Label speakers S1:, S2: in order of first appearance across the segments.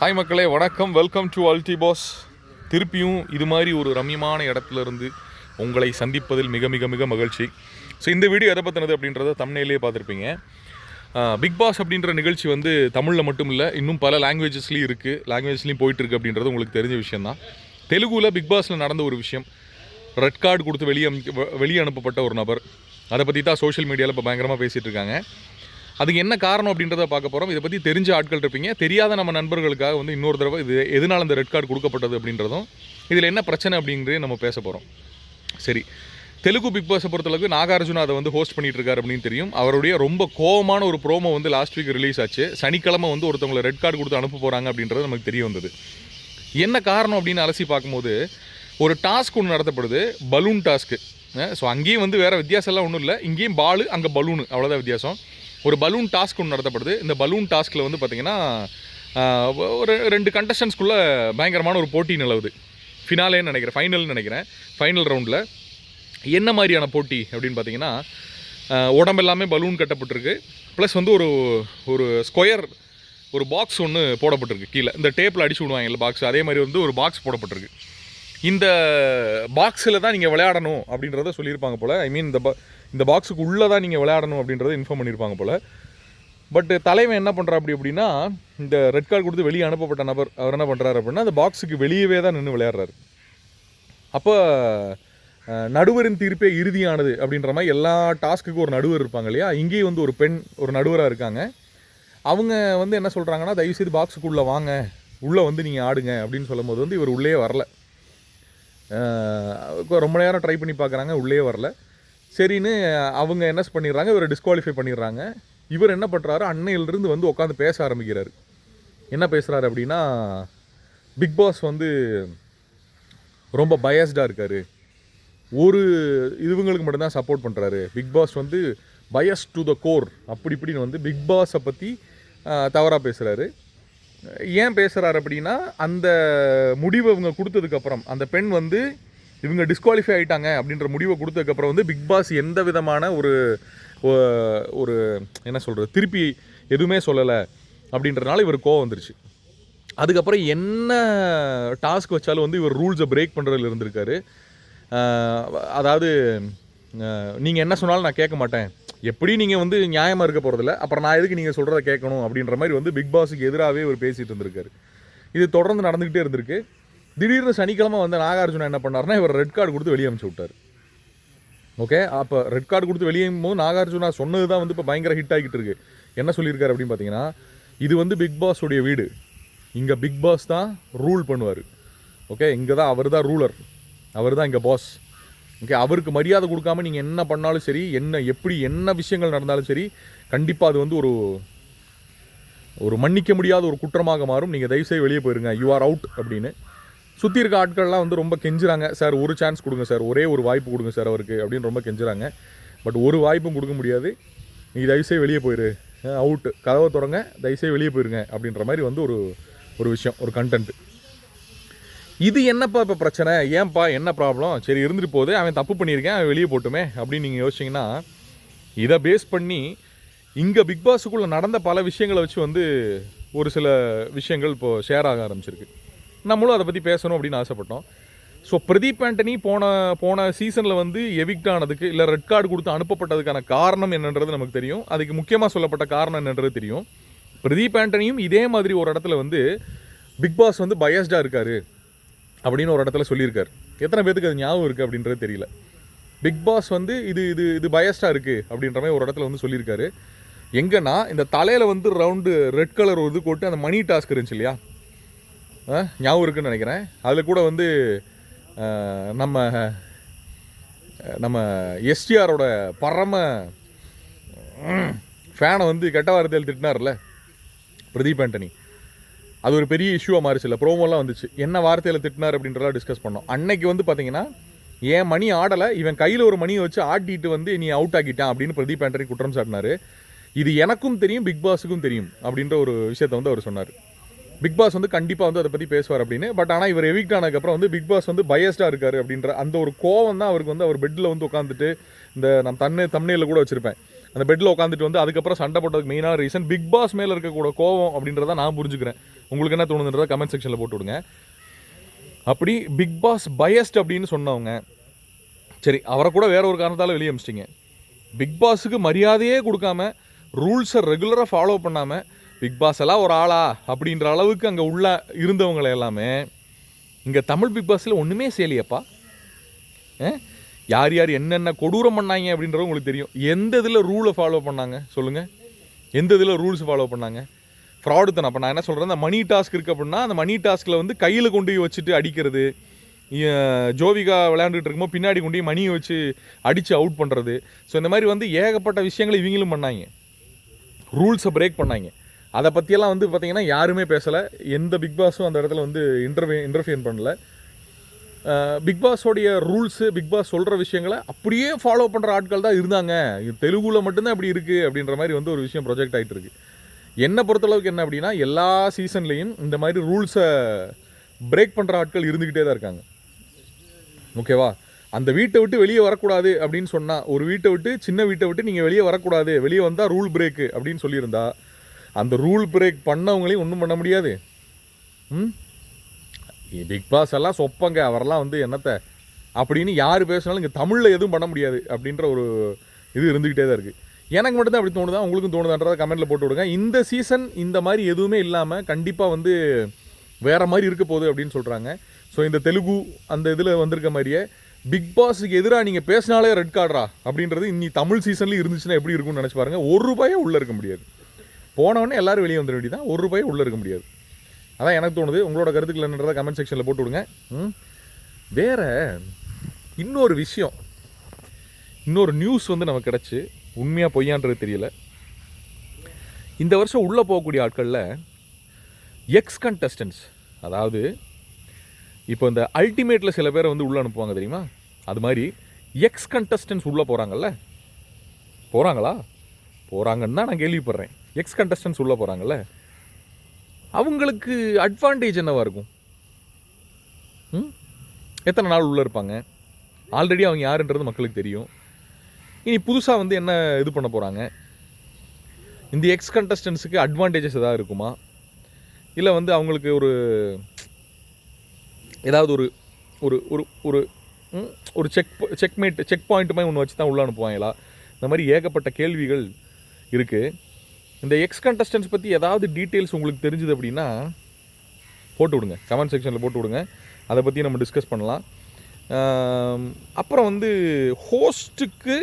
S1: Hi மக்களே. வணக்கம். Welcome to அல்டி pass திருப்பியும் இது மாதிரி ஒரு ரம்யமான இடத்துல இருந்து உங்களை சந்திப்பதில் மிக மிக மிக மகிழ்ச்சி. ஸோ இந்த வீடியோ எதை பற்றினது அப்படின்றத தமிழ்லேயே பார்த்துருப்பீங்க. பிக் பாஸ் அப்படின்ற நிகழ்ச்சி வந்து தமிழில் மட்டும் இல்லை இன்னும் பல லாங்குவேஜஸ்லேயும் இருக்குது லாங்குவேஜ்லேயும் போயிட்டுருக்கு அப்படின்றது உங்களுக்கு தெரிஞ்ச விஷயந்தான் தெலுங்குவில் பிக் பாஸில் நடந்த ஒரு விஷயம். ரெட் கார்டு கொடுத்து வெளியே அனுப்பி- வெளியே அனுப்பப்பட்ட ஒரு நபர். அதை பற்றி தான் சோஷியல் மீடியாவில் இப்போ பயங்கரமாக பேசிகிட்டு இருக்காங்க. அதுக்கு என்ன காரணம் அப்படின்றத பார்க்க போகிறோம் இதை பற்றி தெரிஞ்ச ஆட்கள் இருப்பீங்க. தெரியாத நம்ம நண்பர்களுக்காக வந்து இன்னொரு தடவை இது எதனால் அந்த ரெட் கார்டு கொடுக்கப்பட்டது அப்படின்றதும் இதில் என்ன பிரச்சனை அப்படின்றதே நம்ம பேச போகிறோம் சரி. தெலுங்கு பிக் பாஸை பொறுத்தளவுக்கு நாகார்ஜுனா அதை வந்து ஹோஸ்ட் பண்ணிட்டு இருக்காரு அப்படின்னு தெரியும். அவருடைய ரொம்ப கோவமான ஒரு ப்ரோமோ வந்து லாஸ்ட் வீக் ரிலீஸ் ஆச்சு. சனிக்கிழமை வந்து ஒருத்தவங்களை ரெட் கார்டு கொடுத்து அனுப்ப போகிறாங்க அப்படின்றது நமக்கு தெரிய வந்தது. என்ன காரணம் அப்படின்னு அலசி பார்க்கும்போது ஒரு டாஸ்க் ஒன்று நடத்தப்படுது. பலூன் டாஸ்க்கு ஸோ அங்கேயும் வந்து வேறு வித்தியாசம்லாம் ஒன்றும் இல்லை. இங்கேயும் பாலு அங்கே பலூனு அவ்வளோதான் வித்தியாசம். ஒரு பலூன் டாஸ்க் ஒன்று நடத்தப்படுது. இந்த பலூன் டாஸ்கில் வந்து பார்த்திங்கன்னா ஒரு ரெண்டு கண்டஸ்டன்ஸ்குள்ளே பயங்கரமான ஒரு போட்டி நிலவுது. ஃபினாலேன்னு நினைக்கிறேன் ஃபைனல்னு நினைக்கிறேன். ஃபைனல் ரவுண்டில் என்ன மாதிரியான போட்டி அப்படின்னு பார்த்தீங்கன்னா உடம்பு உடம்பெல்லாமே பலூன் கட்டப்பட்டிருக்கு. ப்ளஸ் வந்து ஒரு ஒரு ஸ்கொயர் ஒரு பாக்ஸ் ஒன்று போடப்பட்டிருக்கு கீழே. இந்த டேப்பில் அடிச்சு விடுவாங்கல்ல பாக்ஸ் அதே மாதிரி வந்து ஒரு பாக்ஸ் போடப்பட்டிருக்கு. இந்த பாக்ஸில் தான் நீங்கள் விளையாடணும் அப்படின்றத சொல்லியிருப்பாங்க போல். ஐ மீன் இந்த ப இந்த பாக்ஸுக்கு உள்ளே தான் நீங்கள் விளையாடணும் அப்படின்றத இன்ஃபார்ம் பண்ணியிருப்பாங்க போல். பட் தலைவன் என்ன பண்ணுறா அப்படி அப்படின்னா இந்த ரெட் கார்டு கொடுத்து வெளியே அனுப்பப்பட்ட நபர் அவர் என்ன பண்ணுறாரு அப்படின்னா அந்த பாக்ஸுக்கு வெளியவே தான் நின்று விளையாடுறாரு. அப்போ நடுவரின் தீர்ப்பே இறுதியானது அப்படின்ற மாதிரி எல்லா டாஸ்க்குக்கும் ஒரு நடுவர் இருப்பாங்க இல்லையா? இங்கேயும் வந்து ஒரு பெண் ஒரு நடுவராக இருக்காங்க. அவங்க வந்து என்ன சொல்கிறாங்கன்னா தயவுசெய்து பாக்ஸுக்குள்ளே வாங்க. உள்ளே வந்து நீங்கள் ஆடுங்க. அப்படின்னு சொல்லும்போது வந்து இவர் உள்ளே வரல. ரொம்ப நேரம் ட்ரை பண்ணி பார்க்குறாங்க உள்ளே வரல. சரின்னு அவங்க என்ன பண்ணிடுறாங்க இவரை டிஸ்குவாலிஃபை பண்ணிடுறாங்க. இவர் என்ன பண்ணுறாரு அன்னையிலிருந்து வந்து உட்காந்து பேச ஆரம்பிக்கிறார். என்ன பேசுகிறாரு அப்படின்னா பிக் பாஸ் வந்து ரொம்ப பயஸ்டாக இருக்கார். ஒரு இதுவங்களுக்கு மட்டும்தான் சப்போர்ட் பண்ணுறாரு பிக் பாஸ் வந்து பயஸ் டு த கோர் அப்படி இப்படின்னு வந்து பிக் பாஸை பற்றி தவறாக பேசுகிறாரு ஏன் பேசுகிறாரு அப்படின்னா அந்த முடிவை இவங்க கொடுத்ததுக்கப்புறம் அந்த பெண் வந்து இவங்க டிஸ்குவாலிஃபை ஆகிட்டாங்க அப்படின்ற முடிவை கொடுத்ததுக்கப்புறம் வந்து பிக் பாஸ் எந்த விதமான ஒரு ஒரு என்ன சொல்கிறது திருப்பி எதுவுமே சொல்லலை அப்படின்றனால இவர் கோவம் வந்துருச்சு. அதுக்கப்புறம் என்ன டாஸ்க் வச்சாலும் வந்து இவர் ரூல்ஸை பிரேக் பண்ணுறதுல இருந்திருக்காரு. அதாவது நீங்கள் என்ன சொன்னாலும் நான் கேட்க மாட்டேன். எப்படி நீங்கள் வந்து நியாயமாக இருக்க போகிறதில்ல அப்புறம் நான் எதுக்கு நீங்கள் சொல்கிறத கேட்கணும் அப்படின்ற மாதிரி வந்து பிக் பாஸுக்கு எதிராகவே இவர் பேசிகிட்டு இருந்திருக்காரு. இது தொடர்ந்து நடந்துக்கிட்டே இருந்திருக்கு. திடீர்னு சனிக்கிழமை வந்த நாகார்ஜுனா என்ன பண்ணாருன்னா இவர் ரெட் கார்டு கொடுத்து வெளியே அனுப்பிச்சு விட்டார். ஓகே அப்போ ரெட் கார்டு கொடுத்து வெளியே போது நாகார்ஜுனா சொன்னது தான் வந்து இப்போ பயங்கர ஹிட் ஆகிட்டு இருக்கு. என்ன சொல்லியிருக்காரு அப்படின்னு பார்த்தீங்கன்னா இது வந்து பிக் பாஸ் உடைய வீடு. இங்கே பிக் பாஸ் தான் ரூல் பண்ணுவார். ஓகே இங்கே தான் அவர் தான் ரூலர் அவர் தான் இங்கே பாஸ் ஓகே அவருக்கு மரியாதை கொடுக்காம நீங்கள் என்ன பண்ணாலும் சரி என்ன எப்படி என்ன விஷயங்கள் நடந்தாலும் சரி கண்டிப்பாக அது வந்து ஒரு ஒரு மன்னிக்க முடியாத ஒரு குற்றமாக மாறும். நீங்கள் தயவுசெய்து வெளியே போயிருங்க. யூ ஆர் அவுட் அப்படின்னு. சுற்றி இருக்க ஆட்கள்லாம் வந்து ரொம்ப கெஞ்சுறாங்க சார் ஒரு சான்ஸ் கொடுங்க சார். ஒரே ஒரு வாய்ப்பு கொடுங்க சார் அவருக்கு. அப்படின்னு ரொம்ப கெஞ்சுறாங்க. பட் ஒரு வாய்ப்பும் கொடுக்க முடியாது. நீ தயவுசெய்து வெளியே போயிரு. அவுட்டு கதவை தொடங்க தயவுசெய்து வெளியே போயிருங்க அப்படின்ற மாதிரி வந்து ஒரு ஒரு விஷயம் ஒரு கண்டென்ட் இது என்னப்பா இப்போ பிரச்சனை? ஏன்பா என்ன ப்ராப்ளம் சரி இருந்துட்டு போகுது. அவன் தப்பு பண்ணியிருக்கேன் அவன் வெளியே போட்டுமே அப்படின்னு நீங்கள் யோசிச்சிங்கன்னா இதை பேஸ் பண்ணி இங்கே பிக் பாஸுக்குள்ளே நடந்த பல விஷயங்களை வச்சு வந்து ஒரு சில விஷயங்கள் இப்போது ஷேர் ஆக ஆரம்பிச்சிருக்கு. நம்மளும் அதை பற்றி பேசணும் அப்படின்னு ஆசைப்பட்டோம். ஸோ பிரதீப் ஆண்டனி போன போன சீசனில் வந்து எவிக்ட் ஆனதுக்கு இல்லை ரெட் கார்டு கொடுத்து அனுப்பப்பட்டதுக்கான காரணம் என்னன்றது நமக்கு தெரியும். அதுக்கு முக்கியமாக சொல்லப்பட்ட காரணம் என்னன்றது தெரியும். பிரதீப் ஆண்டனியும் இதே மாதிரி ஒரு இடத்துல வந்து பிக் பாஸ் வந்து பயஸ்டாக இருக்காரு அப்படின்னு ஒரு இடத்துல சொல்லியிருக்காரு. எத்தனை பேத்துக்கு அது ஞாபகம் இருக்குது அப்படின்றது தெரியல. பிக் பாஸ் வந்து இது இது இது பயஸ்டாக இருக்குது அப்படின்ற மாதிரி ஒரு இடத்துல வந்து சொல்லியிருக்காரு. எங்கன்னா இந்த தலையில் வந்து ரவுண்டு ரெட் கலர் ஒரு இது போட்டு அந்த மணி டாஸ்க் இருந்துச்சு இல்லையா? ஞாபகம் இருக்குன்னு நினைக்கிறேன். அதில் கூட வந்து நம்ம நம்ம எஸ்டிஆரோட பரம ஃபேனை வந்து கெட்ட வார்த்தையில் திட்டினார்ல பிரதீப் ஆண்டனி. அது ஒரு பெரிய இஷ்யூவாக மாறிச்சுல ப்ரோமோலாம் வந்துச்சு. என்ன வார்த்தையில் திட்டினார் அப்படின்றலாம் டிஸ்கஸ் பண்ணோம். அன்னைக்கு வந்து பார்த்தீங்கன்னா ஏன் மணி ஆடலை இவன் கையில் ஒரு மணியை வச்சு ஆட்டிட்டு வந்து நீ அவுட் ஆக்கிட்டான் அப்படின்னு பிரதீப் ஆண்டனி குற்றம் சாட்டினாரு. இது எனக்கும் தெரியும் பிக் பாஸுக்கும் தெரியும் அப்படின்ற ஒரு விஷயத்த வந்து அவர் சொன்னார். பிக் பாஸ் வந்து கண்டிப்பாக வந்து அதை பற்றி பேசுவார் அப்படின்னு. பட் ஆனால் இவர் எவிக்ட் ஆனதுக்கப்புறம் வந்து பிக் பாஸ் வந்து பயஸ்டாக இருக்கார் அப்படின்ற அந்த ஒரு கோவம் தான் அவருக்கு வந்து அவர் பெட்டில் வந்து உட்காந்துட்டு இந்த நான் தன்னை தம்னையில் கூட வச்சுருப்பேன். அந்த பெட்டில் உட்காந்துட்டு வந்து அதுக்கப்புறம் சண்டை போட்டதுக்கு மெயினான ரீசன் பிக் பாஸ் மேலே இருக்கக்கூட கோவம் அப்படின்றத நான் புரிஞ்சுக்கிறேன். உங்களுக்கு என்ன தோணுதுன்றத கமெண்ட் செக்ஷனில் போட்டு விடுங்க அப்படி பிக் பாஸ் பயஸ்ட் அப்படின்னு சொன்னவங்க சரி அவரை கூட வேற ஒரு காரணத்தால் வெளியே அமிச்சிட்டிங்க. பிக் பாஸுக்கு மரியாதையே கொடுக்காம ரூல்ஸை ரெகுலராக ஃபாலோ பண்ணாமல் பிக் பாஸ் எல்லாம் ஒரு ஆளா அப்படின்ற அளவுக்கு அங்கே உள்ள இருந்தவங்களை எல்லாமே இங்கே தமிழ் பிக் பாஸில் ஒன்றுமே செய்யலையப்பா. ஆ? யார் யார் என்னென்ன கொடூரம் பண்ணாங்க அப்படின்றது உங்களுக்கு தெரியும். எந்த இதில் ரூலை ஃபாலோ பண்ணாங்க? சொல்லுங்கள் எந்த இதில் ரூல்ஸ் ஃபாலோ பண்ணாங்க? ஃப்ராடு தானே. அப்போ நான் என்ன சொல்கிறேன் அந்த மணி டாஸ்க் இருக்குது அப்படின்னா அந்த மணி டாஸ்கில் வந்து கையில் கொண்டு போய் வச்சுட்டு அடிக்கிறது ஜோவிகா விளையாண்டுட்டு இருக்கும்போது பின்னாடி கொண்டு போய் மணியை வச்சு அடித்து அவுட் பண்ணுறது ஸோ இந்த மாதிரி வந்து ஏகப்பட்ட விஷயங்களை இவங்களும் பண்ணாங்க. ரூல்ஸை பிரேக் பண்ணாங்க. அதை பற்றியெல்லாம் வந்து பார்த்தீங்கன்னா யாருமே பேசலை. எந்த பிக் பாஸும் அந்த இடத்துல வந்து இன்டர்வே இன்டர்ஃபியன் பண்ணல. பிக் பாஸோடைய ரூல்ஸு பிக் பாஸ் சொல்கிற விஷயங்களை அப்படியே ஃபாலோ பண்ணுற ஆட்கள் தான் இருந்தாங்க. இது தெலுங்குல மட்டும்தான் அப்படி இருக்குது அப்படின்ற மாதிரி வந்து ஒரு விஷயம் ப்ரொஜெக்ட் ஆகிட்டு இருக்கு. என்னை பொறுத்தளவுக்கு என்ன அப்படின்னா எல்லா சீசன்லேயும் இந்த மாதிரி ரூல்ஸை பிரேக் பண்ணுற ஆட்கள் இருந்துக்கிட்டே தான் இருக்காங்க. ஓகேவா அந்த வீட்டை விட்டு வெளியே வரக்கூடாது அப்படின்னு சொன்னால் ஒரு வீட்டை விட்டு சின்ன வீட்டை விட்டு நீங்கள் வெளியே வரக்கூடாது. வெளியே வந்தால் ரூல் பிரேக்கு அப்படின்னு சொல்லியிருந்தா அந்த ரூல் பிரேக் பண்ணவங்களையும் ஒன்றும் பண்ண முடியாது. ம்? பிக் பாஸ் எல்லாம் சொப்பங்க. அவரெல்லாம் வந்து என்னத்தை அப்படின்னு யார் பேசினாலும் இங்கே தமிழில் எதுவும் பண்ண முடியாது அப்படின்ற ஒரு இது இருந்துக்கிட்டே தான் இருக்குது எனக்கு மட்டும்தான் அப்படி தோணுதா? உங்களுக்கும் தோணுதான்றதை கமெண்ட்டில் போட்டு விடுங்க. இந்த சீசன் இந்த மாதிரி எதுவுமே இல்லாமல் கண்டிப்பாக வந்து வேறு மாதிரி இருக்க போகுது அப்படின்னு சொல்கிறாங்க ஸோ இந்த தெலுங்கு அந்த இதில் வந்திருக்க மாதிரியே பிக் பாஸுக்கு எதிராக நீங்கள் பேசினாலே ரெட் கார்டரா அப்படின்றது இன்னி தமிழ் சீசன்லேயும் இருந்துச்சுன்னா எப்படி இருக்கும்னு நினச்சி பாருங்கள் ஒரு ரூபாயே உள்ளே இருக்க முடியாது. போனவொடனே எல்லோரும் வெளியே வந்துட வேண்டியதான் ஒரு ரூபாயே உள்ளே இருக்க முடியாது. அதான் எனக்கு தோணுது. உங்களோட கருத்துக்கள் என்னன்றதை கமெண்ட் செக்ஷனில் போட்டு விடுங்க. ம்? வேற இன்னொரு விஷயம். இன்னொரு நியூஸ் வந்து நமக்கு கிடச்சி. உண்மையாக பொய்யான்றது தெரியல. இந்த வருஷம் உள்ளே போகக்கூடிய ஆட்களில் எக்ஸ் கண்டஸ்டன்ஸ் அதாவது இப்போ இந்த அல்டிமேட்டில் சில பேரை வந்து உள்ளே அனுப்புவாங்க தெரியுமா? அது மாதிரி எக்ஸ் கண்டஸ்டன்ஸ் உள்ளே போகிறாங்கல்ல போகிறாங்களா போகிறாங்கன்னு தான் நான் கேள்விப்படுறேன். எக்ஸ் கண்டஸ்டன்ஸ் உள்ளே போகிறாங்கல்ல அவங்களுக்கு அட்வான்டேஜ் என்னவா இருக்கும்? ம்? எத்தனை நாள் உள்ளே இருப்பாங்க? ஆல்ரெடி அவங்க யாருன்றது மக்களுக்கு தெரியும். இனி புதுசாக வந்து என்ன இது பண்ண போகிறாங்க இந்த எக்ஸ் கண்டஸ்டன்ஸுக்கு அட்வான்டேஜஸ் எதாவது இருக்குமா? இல்லை வந்து அவங்களுக்கு ஒரு ஏதாவது ஒரு ஒரு ஒரு ஒரு ஒரு செக் செக்மேட் செக் பாயிண்ட் மாதிரி ஒன்று வச்சு தான் உள்ளே அனுப்புவாங்களா? இந்த மாதிரி ஏகப்பட்ட கேள்விகள் இருக்குது இந்த எக்ஸ் கண்டஸ்டன்ஸ் பற்றி ஏதாவது டீட்டெயில்ஸ் உங்களுக்கு தெரிஞ்சுது அப்படின்னா போட்டு விடுங்க. கமெண்ட் செக்ஷனில் போட்டு விடுங்க. அதை பற்றி நம்ம டிஸ்கஸ் பண்ணலாம். அப்புறம் வந்து ஹோஸ்ட்டுக்கு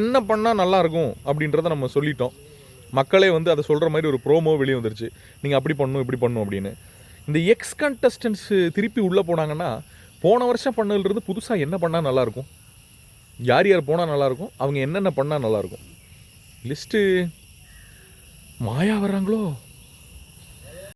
S1: என்ன பண்ணால் நல்லாயிருக்கும் அப்படின்றத நம்ம சொல்லிட்டோம். மக்களே வந்து அதை சொல்கிற மாதிரி ஒரு ப்ரோமோ வெளியே வந்துருச்சு. நீங்கள் அப்படி பண்ணணும் இப்படி பண்ணும் அப்படின்னு. இந்த எக்ஸ் கண்டஸ்டன்ஸு திருப்பி உள்ளே போனாங்கன்னா போன வருஷம் பண்ணதுலேருந்து புதுசாக என்ன பண்ணால் நல்லாயிருக்கும் யார் யார் போனால் நல்லாயிருக்கும் அவங்க என்னென்ன பண்ணால் நல்லாயிருக்கும் லிஸ்ட்டு மாயா வர்றாங்களோ?